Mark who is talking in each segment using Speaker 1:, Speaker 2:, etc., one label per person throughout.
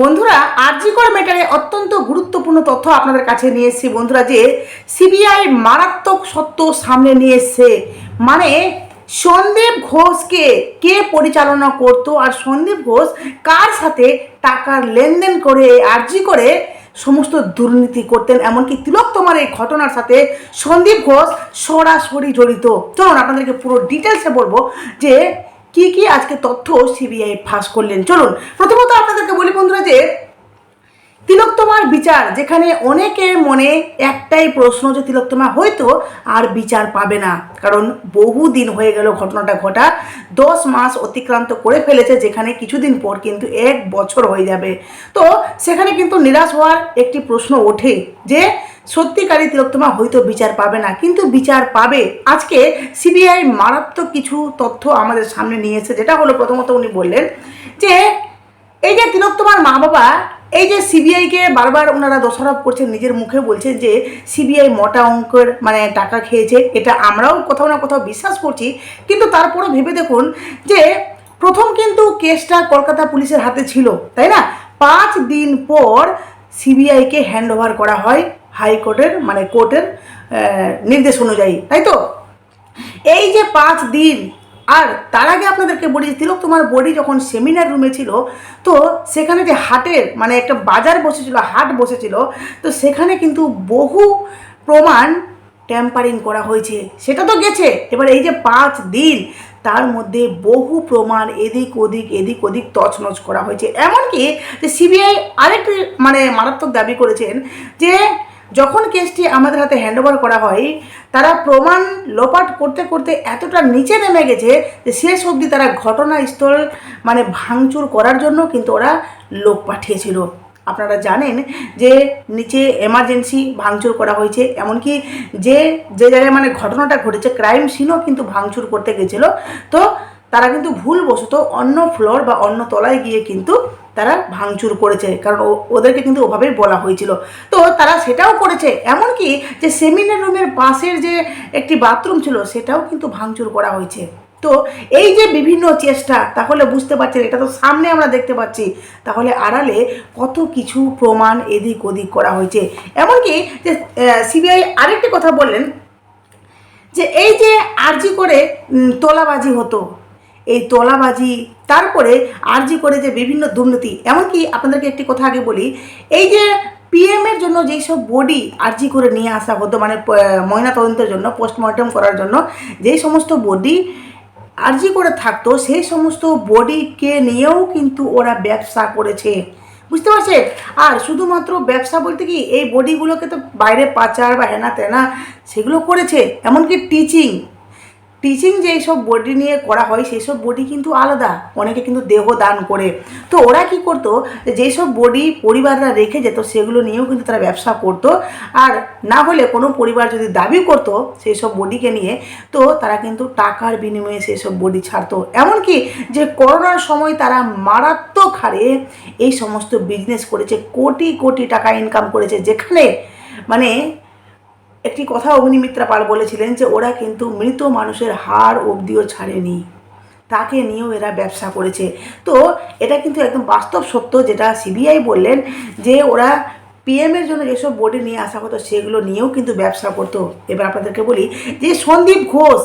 Speaker 1: বন্ধুরা, আরজিকর ম্যাটারে অত্যন্ত গুরুত্বপূর্ণ তথ্য আপনাদের কাছে নিয়ে এসেছি। বন্ধুরা, যে সিবিআই মারাত্মক সত্য সামনে নিয়ে এসছে। মানে সন্দীপ ঘোষকে কে পরিচালনা করত আর সন্দীপ ঘোষ কার সাথে টাকার লেনদেন করে আরজি করে সমস্ত দুর্নীতি করতেন? এমনকি তিলক তোমার এই ঘটনার সাথে সন্দীপ ঘোষ সরাসরি জড়িত। চলুন, আপনাদেরকে পুরো ডিটেলসে বলব যে কি কি আজকে তথ্য সিবিআই ফাঁস করলেন? চলুন, প্রথমত আপনাদেরকে বলি বন্ধুরা যে, তিলোত্তমার বিচার, যেখানে অনেকের মনে একটাই প্রশ্ন যে, তিলোত্তমা হয়তো আর বিচার পাবে না। কারণ বহু দিন হয়ে গেল ঘটনাটা ঘটা, দশ মাস অতিক্রান্ত করে ফেলেছে, যেখানে কিছুদিন পর কিন্তু এক বছর হয়ে যাবে। তো সেখানে কিন্তু নিরাশ হওয়ার একটি প্রশ্ন ওঠে যে সত্যিকারী তিলোত্তমা হয়তো বিচার পাবে না, কিন্তু বিচার পাবে। আজকে সিবিআই মারাত্মক কিছু তথ্য আমাদের সামনে নিয়ে এসেছে, যেটা হলো প্রথমত উনি বললেন যে, এই যে তিলোত্তমার মা বাবা এই যে সিবিআইকে বারবার ওনারা দোষারোপ করছেন, নিজের মুখে বলছেন যে সিবিআই মোটা অঙ্কের মানে টাকা খেয়েছে, এটা আমরাও কোথাও না কোথাও বিশ্বাস করছি, কিন্তু তারপরও ভেবে দেখুন যে প্রথম কিন্তু কেসটা কলকাতা পুলিশের হাতে ছিল, তাই না? পাঁচ দিন পর সিবিআইকে হ্যান্ড ওভার করা হয়। হাইকোর্টের মানে কোর্টের নির্দেশ অনুযায়ী, তাই তো? এই যে পাঁচ দিন, আর তার আগে আপনাদেরকে বলি তিলক তোমার বডি যখন সেমিনার রুমে ছিল, তো সেখানে যে হাটের মানে একটা বাজার বসেছিল, হাট বসেছিল, তো সেখানে কিন্তু বহু প্রমাণ ট্যাম্পারিং করা হয়েছে। সেটা তো গেছে। এবার এই যে পাঁচ দিন, তার মধ্যে বহু প্রমাণ এদিক ওদিক এদিক ওদিক তছনছ করা হয়েছে। এমনকি যে সিবিআই আরেকটি মানে মারাত্মক দাবি করেছেন যে যখন কেসটি আমাদের হাতে হ্যান্ডওভার করা হয়, তারা প্রমাণ লোপাট করতে করতে এতটা নিচে নেমে গেছে যে শেষ অবধি তারা ঘটনাস্থল মানে ভাঙচুর করার জন্য কিন্তু ওরা লোক পাঠিয়েছিল। আপনারা জানেন যে নিচে এমার্জেন্সি ভাঙচুর করা হয়েছে, এমনকি যে যে জায়গায় মানে ঘটনাটা ঘটেছে ক্রাইম সিনও কিন্তু ভাঙচুর করতে গেছিল। তো তারা কিন্তু ভুলবশত অন্য ফ্লোর বা অন্য তলায় গিয়ে কিন্তু তারা ভাঙচুর করেছে, কারণ ওদেরকে কিন্তু ওভাবেই বলা হয়েছিল। তো তারা সেটাও করেছে, এমনকি যে সেমিনার রুমের পাশের যে একটি বাথরুম ছিল, সেটাও কিন্তু ভাঙচুর করা হয়েছে। তো এই যে বিভিন্ন চেষ্টা, তাহলে বুঝতে পারছেন, এটা তো সামনে আমরা দেখতে পাচ্ছি, তাহলে আড়ালে কত কিছু প্রমাণ এদিক ওদিক করা হয়েছে। এমনকি যে সিবিআই আরেকটি কথা বললেন, যে এই যে আরজি করে তোলাবাজি হতো এই তোলাবাজি, তারপরে আরজি করে যে বিভিন্ন দুর্নীতি, এমনকি আপনাদেরকে একটি কথা আগে বলি, এই যে পিএম এর জন্য যেই সব বডি আরজি করে নিয়ে আসা হতো মানে ময়নাতদন্তের জন্য পোস্টমর্টম করার জন্য, যেই সমস্ত বডি আরজি করে থাকতো, সেই সমস্ত বডিকে নিয়েও কিন্তু ওরা ব্যবসা করেছে। বুঝতে পারছেন? আর শুধুমাত্র ব্যবসা বলতে কি, এই বডিগুলোকে তো বাইরে পাচার বা হেনা তেনা সেগুলো করেছে, এমনকি টিচিং টিচিং যেই সব বডি নিয়ে করা হয় সেই সব বডি কিন্তু আলাদা। অনেকে কিন্তু দেহ দান করে। তো ওরা কি করতো যেই সব বডি পরিবাররা রেখে যেত, সেগুলো নিয়েও কিন্তু তারা ব্যবসা করতো। আর না হলে কোনো পরিবার যদি দাবি করতো সেই সব বডিকে নিয়ে, তো তারা কিন্তু টাকার বিনিময়ে সেই সব বডি ছাড়তো। এমনকি যে করোনার সময় তারা মারাত্মক হারে এই সমস্ত বিজনেস করেছে, কোটি কোটি টাকা ইনকাম করেছে, যেখানে মানে একটি কথা অগ্নিমিত্রা পাল বলেছিলেন যে ওরা কিন্তু মৃত মানুষের হাড় অবধিও ছাড়েনি। তাকে নিয়েও এরা ব্যবসা করেছে। তো এটা কিন্তু একদম বাস্তব সত্য যেটা সিবিআই বললেন যে ওরা পিএমের জন্য যেসব বোর্ডে নিয়ে আসা হতো, সেগুলো নিয়েও কিন্তু ব্যবসা করতো। এবার আপনাদেরকে বলি যে সন্দীপ ঘোষ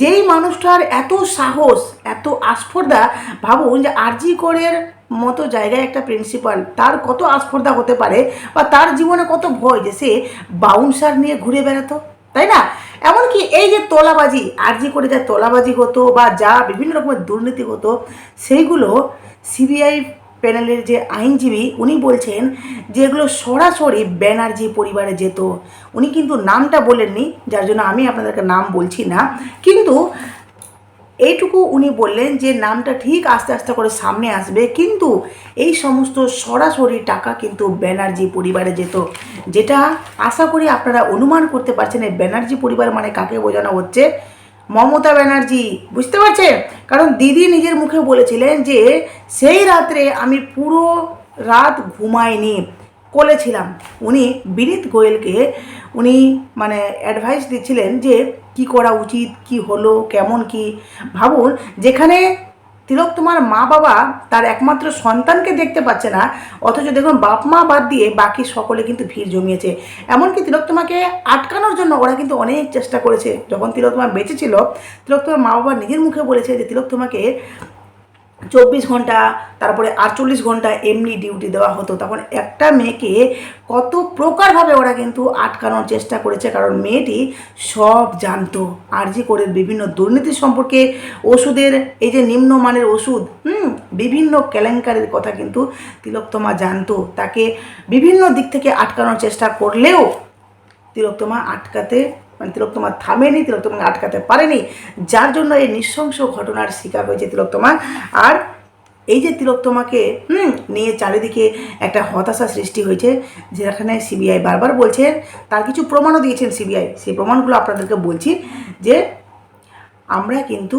Speaker 1: যেই মানুষটার এত সাহস, এত আস্পর্ধা, ভাবুন যে আরজি করের মতো জায়গায় একটা প্রিন্সিপাল তার কত আস্পর্ধা হতে পারে বা তার জীবনে কত ভয় যে সে বাউন্সার নিয়ে ঘুরে বেড়াতো, তাই না? এমনকি এই যে তোলাবাজি, আরজি করে যা তোলাবাজি হতো বা যা বিভিন্ন রকমের দুর্নীতি হতো, সেইগুলো সিবিআই প্যানেলের যে আইনজীবী, উনি বলছেন যে এগুলো সরাসরি ব্যানার্জি পরিবারে যেত। উনি কিন্তু নামটা বলেননি, যার জন্য আমি আপনাদেরকে নাম বলছি না। কিন্তু এইটুকু উনি বললেন যে নামটা ঠিক আস্তে আস্তে করে সামনে আসবে, কিন্তু এই সমস্ত সরাসরি টাকা কিন্তু ব্যানার্জি পরিবারে যেত। যেটা আশা করি আপনারা অনুমান করতে পারছেন, এই ব্যানার্জি পরিবার মানে কাকে বোঝানো হচ্ছে? মমতা ব্যানার্জি, বুঝতে পারছেন? কারণ দিদি নিজের মুখে বলেছিলেন যে, সেই রাত্রে আমি পুরো রাত ঘুমাইনি কোলেছিলাম উনি বিনীত গোয়েলকে, উনি মানে অ্যাডভাইস দিচ্ছিলেন যে, কি করা উচিত, কি হলো, কেমন কি, ভাবুন, যেখানে তিলক তোমার মা বাবা তার একমাত্র সন্তানকে দেখতে পাচ্ছে না, অথচ দেখুন বাপ মা বাদ দিয়ে বাকি সকলে কিন্তু ভিড় জমিয়েছে। এমনকি তিলক তোমাকে আটকানোর জন্য ওরা কিন্তু অনেক চেষ্টা করেছে। যখন তিলক তোমার বেঁচে ছিল, তিলক তোমার মা বাবা নিজের মুখে বলেছে যে তিলক তোমাকে চব্বিশ ঘণ্টা, তারপরে আটচল্লিশ ঘণ্টা এমনি ডিউটি দেওয়া হতো। তখন একটা মেয়েকে কত প্রকারভাবে ওরা কিন্তু আটকানোর চেষ্টা করেছে, কারণ মেয়েটি সব জানতো। আরজি করে বিভিন্ন দুর্নীতি সম্পর্কে ওষুধের, এই যে নিম্নমানের ওষুধ, হুম, বিভিন্ন কেলেঙ্কারির কথা কিন্তু তিলোত্তমা জানতো। তাকে বিভিন্ন দিক থেকে আটকানোর চেষ্টা করলেও তিলোত্তমা আটকাতে মানে তিলোত্তমা থামেনি, তিলোত্তমাকে আটকাতে পারেনি। যার জন্য এই নৃশংস ঘটনার শিকার হয়েছে তিলোত্তমা। আর এই যে তিলোত্তমাকে, হুম, নিয়ে চারিদিকে একটা হতাশা সৃষ্টি হয়েছে, যেখানে সিবিআই বারবার বলছেন তার কিছু প্রমাণও দিয়েছেন সিবিআই। সেই প্রমাণগুলো আপনাদেরকে বলছি যে আমরা কিন্তু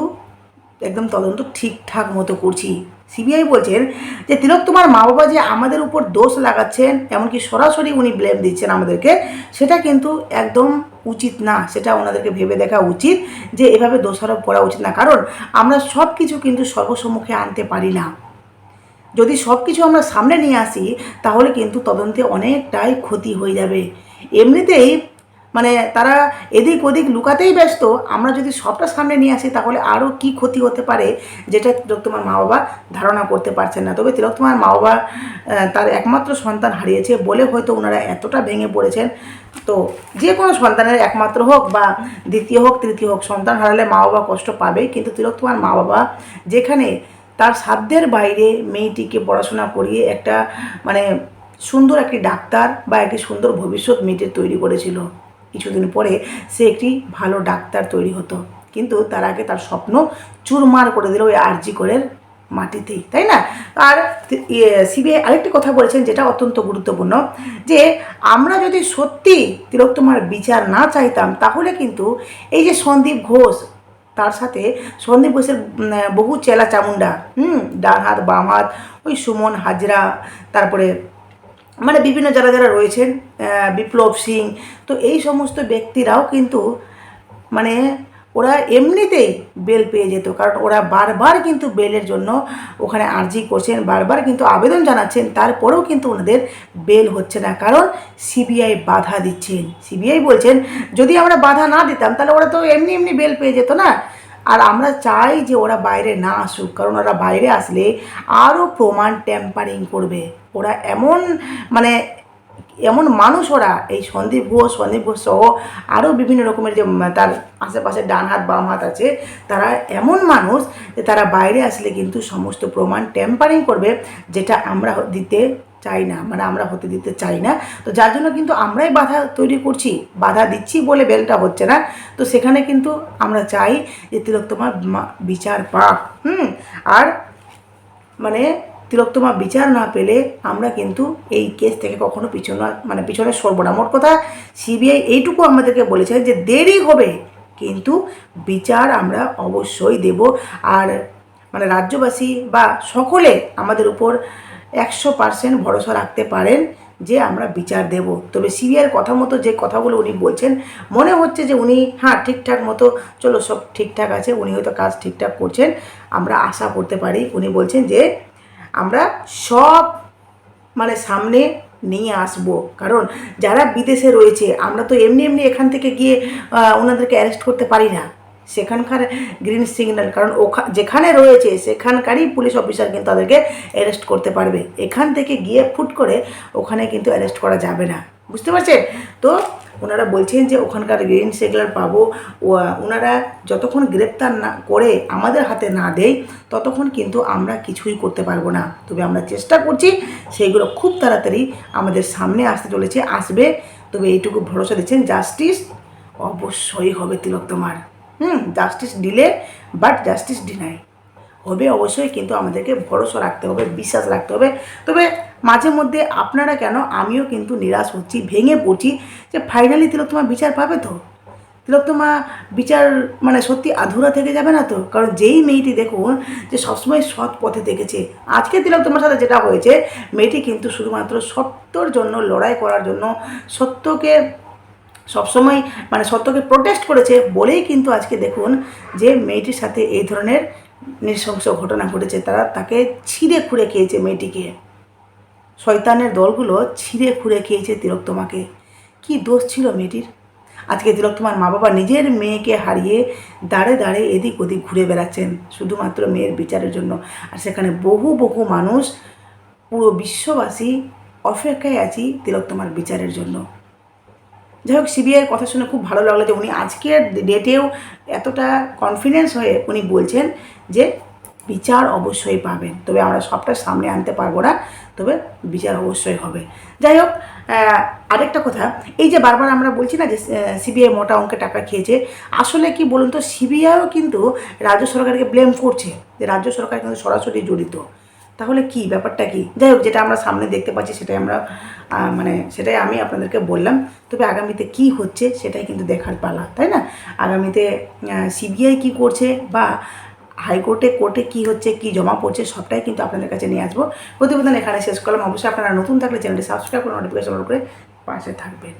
Speaker 1: একদম তদন্ত ঠিকঠাক মতো করছি। সিবিআই বলছেন যে তিলক তোমার মা বাবা যে আমাদের উপর দোষ লাগাচ্ছেন, এমনকি সরাসরি উনি ব্লেম দিচ্ছেন আমাদেরকে, সেটা কিন্তু একদম উচিত না, সেটা ওনাদেরকে ভেবে দেখা উচিত যে এভাবে দোষারোপ করা উচিত না। কারণ আমরা সব কিছু কিন্তু সর্বসম্মুখে আনতে পারি না। যদি সব কিছু আমরা সামনে নিয়ে আসি, তাহলে কিন্তু তদন্তে অনেকটাই ক্ষতি হয়ে যাবে। এমনিতেই মানে তারা এদিক ওদিক লুকাতেই ব্যস্ত। আমরা যদি সবটা সামনে নিয়ে আসি, তাহলে আরও কি ক্ষতি হতে পারে যেটা তোমার মা বাবা ধারণা করতে পারছেন না। তবে তিলক তোমার মা বাবা তার একমাত্র সন্তান হারিয়েছে বলে হয়তো ওনারা এতটা ভেঙে পড়েছেন। তো যে কোনো সন্তানের একমাত্র হোক বা দ্বিতীয় হোক, তৃতীয় হোক, সন্তান হারালে মা বাবা কষ্ট পাবে। কিন্তু তিলক তোমার মা বাবা যেখানে তার সাধ্যের বাইরে মেয়েটিকে পড়াশোনা করিয়ে একটা মানে সুন্দর একটি ডাক্তার বা একটি সুন্দর ভবিষ্যৎ মেয়েটির তৈরি করেছিল। কিছুদিন পরে সে একটি ভালো ডাক্তার তৈরি হতো। কিন্তু তার আগে তার স্বপ্ন চুরমার করে দিল ওই আরজি করের মাটিতেই, তাই না? আর সিবিআই আরেকটি কথা বলেছেন যেটা অত্যন্ত গুরুত্বপূর্ণ, যে আমরা যদি সত্যি তিলোত্তমার বিচার না চাইতাম, তাহলে কিন্তু এই যে সন্দীপ ঘোষ, তার সাথে সন্দীপ ঘোষের বহু চেলা চামুন্ডা হুম ডান হাত বাম হাত ওই সুমন হাজরা, তারপরে মানে বিভিন্ন যারা যারা রয়েছেন বিপ্লব সিং, তো এই সমস্ত ব্যক্তিরাও কিন্তু মানে ওরা এমনিতেই বেল পেয়ে যেত, কারণ ওরা বারবার কিন্তু বেলের জন্য ওখানে আর্জি করছেন, বারবার কিন্তু আবেদন জানাচ্ছেন, তারপরেও কিন্তু ওনাদের বেল হচ্ছে না। কারণ সিবিআই বাধা দিচ্ছেন, সিবিআই বলছেন, যদি আমরা বাধা না দিতাম, তাহলে ওরা তো এমনি এমনি বেল পেয়ে যেত না। আর আমরা চাই যে ওরা বাইরে না আসুক, কারণ ওরা বাইরে আসলে আরও প্রমাণ ট্যাম্পারিং করবে। ওরা এমন মানে এমন মানুষ ওরা। এই সন্দীপ ঘোষ সন্দীপ ঘোষ সহ আরও বিভিন্ন রকমের যে তার আশেপাশে ডান হাত বাম হাত আছে, তারা এমন মানুষ যে তারা বাইরে আসলে কিন্তু সমস্ত প্রমাণ ট্যাম্পারিং করবে, যেটা আমরা দিতে চাই না মানে আমরা হতে দিতে চাই না। তো যার জন্য কিন্তু আমরাই বাধা তৈরি করছি, বাধা দিচ্ছি বলে বেলটা হচ্ছে না। তো সেখানে কিন্তু আমরা চাই যে তিলোত্তমা মা- বিচার পাক, হুম? আর মানে তিলোত্তমা বিচার না পেলে আমরা কিন্তু এই কেস থেকে কখনো পিছনে মানে পিছনে সরবো না। মোট কথা সিবিআই এইটুকু আমাদেরকে বলেছে যে দেরি হবে, কিন্তু বিচার আমরা অবশ্যই দেব। আর মানে রাজ্যবাসী বা সকলে আমাদের উপর একশো পার্সেন্ট ভরসা রাখতে পারেন যে আমরা বিচার দেব। তবে সিবিআইয়ের কথা মতো যে কথাগুলো উনি বলছেন, মনে হচ্ছে যে উনি হ্যাঁ ঠিকঠাক মতো, চলো সব ঠিকঠাক আছে, উনি হয়তো কাজ ঠিকঠাক করছেন। আমরা আশা করতে পারি, উনি বলছেন যে আমরা সব মানে সামনে নিয়ে আসব। কারণ যারা বিদেশে রয়েছে, আমরা তো এমনি এমনি এখান থেকে গিয়ে ওনাদেরকে অ্যারেস্ট করতে পারি না। সেখানকার গ্রিন সিগন্যাল, কারণ ওখা, যেখানে রয়েছে সেখানকারই পুলিশ অফিসার কিন্তু তাদেরকে অ্যারেস্ট করতে পারবে। এখান থেকে গিয়ে ফুট করে ওখানে কিন্তু অ্যারেস্ট করা যাবে না। বুঝতে পারছেন? তো ওনারা বলছেন যে ওখানকার গ্রিন সিগন্যাল পাবো ওনারা যতক্ষণ গ্রেপ্তার না করে আমাদের হাতে না দেয়, ততক্ষণ কিন্তু আমরা কিছুই করতে পারব না। তবে আমরা চেষ্টা করছি সেইগুলো খুব তাড়াতাড়ি আমাদের সামনে আসতে চলেছে, আসবে। তবে এইটুকু ভরসা দিচ্ছেন, জাস্টিস অবশ্যই হবে তিলক তোমার। হুম justice delay but justice deny হবে অবশ্যই, কিন্তু আমাদেরকে ভরসা রাখতে হবে, বিশ্বাস রাখতে হবে। তবে মাঝে মধ্যে আপনারা কেন, আমিও কিন্তু নিরাশ হচ্ছি, ভেঙে পড়ছি যে ফাইনালি তিলোত্তমা বিচার পাবে তো? তিলোত্তমা বিচার মানে সত্যি আধুরা থেকে যাবে না তো? কারণ যেই মেয়েটি দেখুন যে সবসময় সৎ পথে দেখেছে। আজকে তিলোত্তমার সাথে যেটা হয়েছে, মেয়েটি কিন্তু শুধুমাত্র সত্যর জন্য, লড়াই করার জন্য সত্যকে সবসময় মানে সত্যকে প্রোটেস্ট করেছে বলেই কিন্তু আজকে দেখুন যে মেয়েটির সাথে এই ধরনের নৃশংস ঘটনা ঘটেছে। তারা তাকে ছিঁড়ে খুঁড়ে খেয়েছে মেয়েটিকে। শয়তানের দলগুলো ছিঁড়ে খুঁড়ে খেয়েছে তিলোত্তমাকে কি দোষ ছিল মেয়েটির? আজকে তিলোত্তমার মা বাবা নিজের মেয়েকে হারিয়ে দাঁড়ে দাঁড়ে এদিক ওদিক ঘুরে বেড়াচ্ছেন শুধুমাত্র মেয়ের বিচারের জন্য। আর সেখানে বহু বহু মানুষ, পুরো বিশ্ববাসী অপেক্ষায় আছি তিলোত্তমার বিচারের জন্য। যাই হোক সিবিআইয়ের কথা শুনে খুব ভালো লাগল যে উনি আজকের ডেটেও এতটা কনফিডেন্স হয়ে উনি বলছেন যে বিচার অবশ্যই পাবেন। তবে আমরা সবটা সামনে আনতে পারব না, তবে বিচার অবশ্যই হবে। যাই হোক আরেকটা কথা, এই যে বারবার আমরা বলছি না যে সিবিআই মোটা অঙ্কে টাকা খেয়েছে, আসলে কি বলুন তো সিবিআইও কিন্তু রাজ্য সরকারকে ব্লেম করছে। যে রাজ্য সরকার কিন্তু সরাসরি জড়িত। তাহলে কি? ব্যাপারটা কি? যাই হোক, যেটা আমরা সামনে দেখতে পাচ্ছি, সেটাই আমরা মানে সেটাই আমি আপনাদেরকে বললাম। তবে আগামীতে কি হচ্ছে, সেটাই কিন্তু দেখার পালা, তাই না? আগামীতে সিবিআই কি করছে বা হাইকোর্টে, কোর্টে কি হচ্ছে, কি জমা পড়ছে, সবটাই কিন্তু আপনাদের কাছে নিয়ে আসব। প্রতিবেদন এখানে শেষ করলাম। অবশ্যই আপনারা নতুন থাকলে চ্যানেলটি সাবস্ক্রাইব করে নোটিফিকেশন করে পাশে থাকবেন।